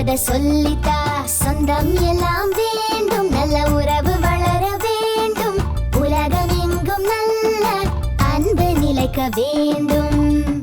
என்பதை சொல்லித்தா சொந்தம் எல்லாம் வேண்டும் நல்ல உறவு வளர வேண்டும். உலகம் எங்கும் நல்ல அன்பு நிலைக்க வேண்டும்.